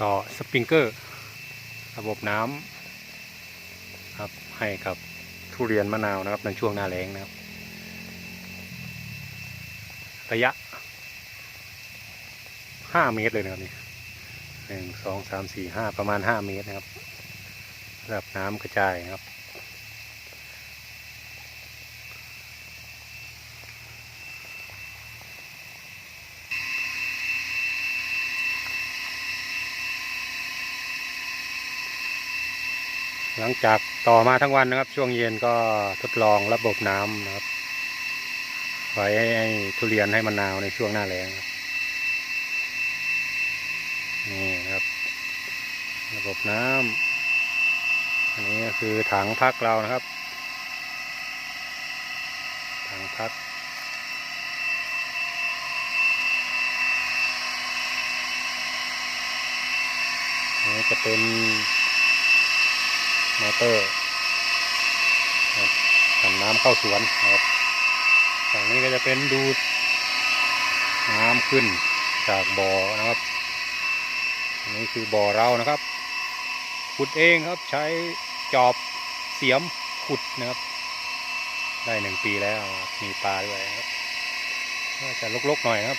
ต่อสปริงเกอร์ ระบบน้ำครับให้กับทุเรียนมะนาวนะครับในช่วงหน้าแล้งนะครับ ระยะ 5 เมตรเลยนะครับนี่หนึ่งสองสามสี่ห้าประมาณ 5 เมตรนะครับระดับน้ำกระจายนะครับ หลังจากต่อมาทั้งวันนะครับ ช่วงเย็นก็ทดลองระบบน้ำนะครับไว้ให้ทุเรียนให้มะนาวในช่วงหน้าแล้งนี่นะครับ ระบบน้ำอันนี้ก็คือถังพักเรานะครับ ถังพักนนี้จะเป็น มอเตอร์นะครับทำน้ำเข้าสวนนะครับฝั่งนี้ก็จะเป็นดูดน้ำขึ้นจากบ่อนะครับอันนี้คือบ่อเรานะครับ ขุดเองครับใช้จอบเสียมขุดนะครับ ได้หนึ่งปีแล้วมีปลาด้วยครับก็จะลกๆหน่อยครับ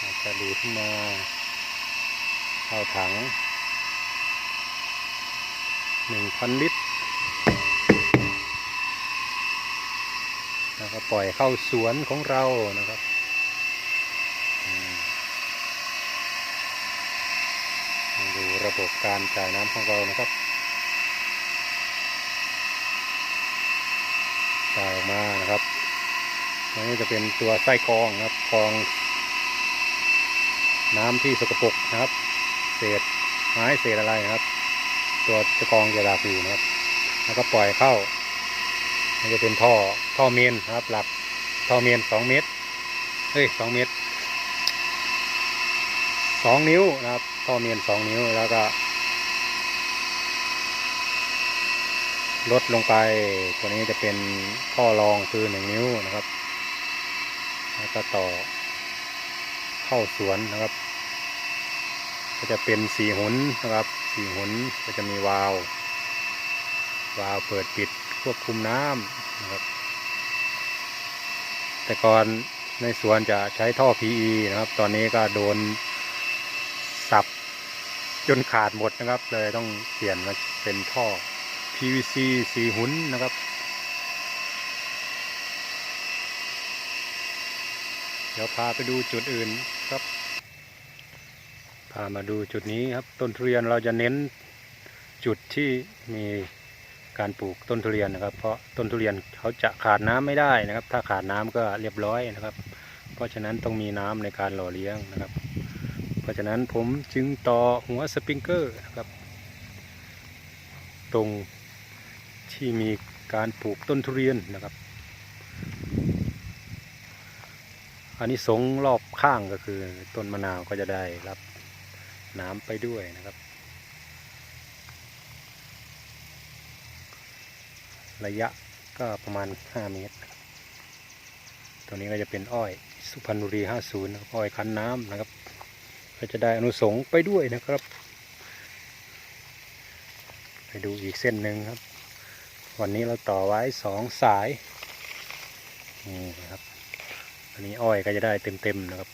จจะดูดขึ้นมาเข้าถัง หนึ่งพันลิตรนะครับปล่อยเข้าสวนของเรานะครับดูระบบการจ่ายน้ำของเรานะครับจ่ายออกมานะครับอันนี้จะเป็นตัวไส้กรองนะครับกรอง น้ำที่สกปรกนะครับ เศษไม้เศษอะไรนะครับ ตัวจะกรองจะดักอยู่นะครับ แล้วก็ปล่อยเข้า มันจะเป็นท่อท่อเมนนะครับ หลักท่อเมนสองเมตรเฮ้ยสองเมตรสองนิ้วนะครับท่อเมนสองนิ้วแล้วก็ลดลงไปตัวนี้จะเป็นท่อรองคือหนึ่งนิ้วนะครับ แล้วก็ต่อเข้าสวนนะครับ ก็จะเป็นสี่หุนนะครับสี่หุนก็จะมีวาล์ววาล์วเปิดปิดควบคุมน้ำนะครับ แต่ก่อนในสวนจะใช้ท่อ PE นะครับ ตอนนี้ก็โดนสับจนขาดหมดนะครับ เลยต้องเปลี่ยนมาเป็นท่อ PVC สีหุนนะครับ เดี๋ยวพาไปดูจุดอื่นครับ พามาดูจุดนี้ครับต้นทุเรียนเราจะเน้นจุดที่มีการปลูกต้นทุเรียนนะครับ เพราะต้นทุเรียนเขาจะขาดน้ำไม่ได้นะครับ ถ้าขาดน้ำก็เรียบร้อยนะครับ เพราะฉะนั้นต้องมีน้ำในการหล่อเลี้ยงนะครับ เพราะฉะนั้นผมจึงต่อหัวสปริงเกอร์นะครับ ตรงที่มีการปลูกต้นทุเรียนนะครับ อันนี้สงรอบข้างก็คือต้นมะนาวก็จะได้รับ น้ำไปด้วยนะครับ ระยะก็ประมาณ 5 เมตรตัวนี้ก็จะเป็นอ้อยสุพรรณบุรี 50นะครับอ้อยคั้นน้ำนะครับ ก็จะได้อนุสงไปด้วยนะครับ ไปดูอีกเส้นหนึ่งครับ วันนี้เราต่อไว้สองสาย นี่นะครับ อันนี้อ้อยก็จะได้เต็มๆนะครับ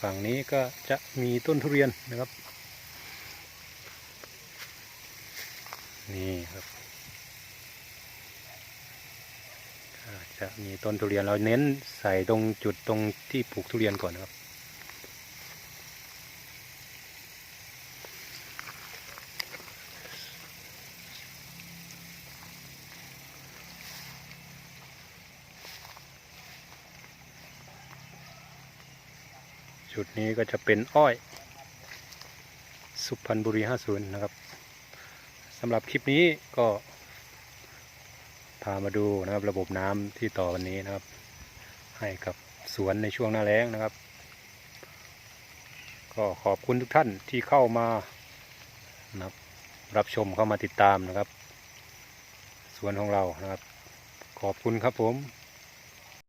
ฝั่งนี้ก็จะมีต้นทุเรียนนะครับ นี่ครับจะมีต้นทุเรียนเราเน้นใส่ตรงจุดตรงที่ปลูกทุเรียนก่อนนะครับ จุดนี้ก็จะเป็นอ้อย สุพรรณบุรี 50 นะครับสำหรับคลิปนี้ก็พามาดูนะครับระบบน้ำที่ต่อวันนี้นะครับ ให้กับสวนในช่วงหน้าแล้งนะครับ ก็ขอบคุณทุกท่านที่เข้ามานะครับรับชมเข้ามาติดตามนะครับ สวนของเรานะครับ ขอบคุณครับผม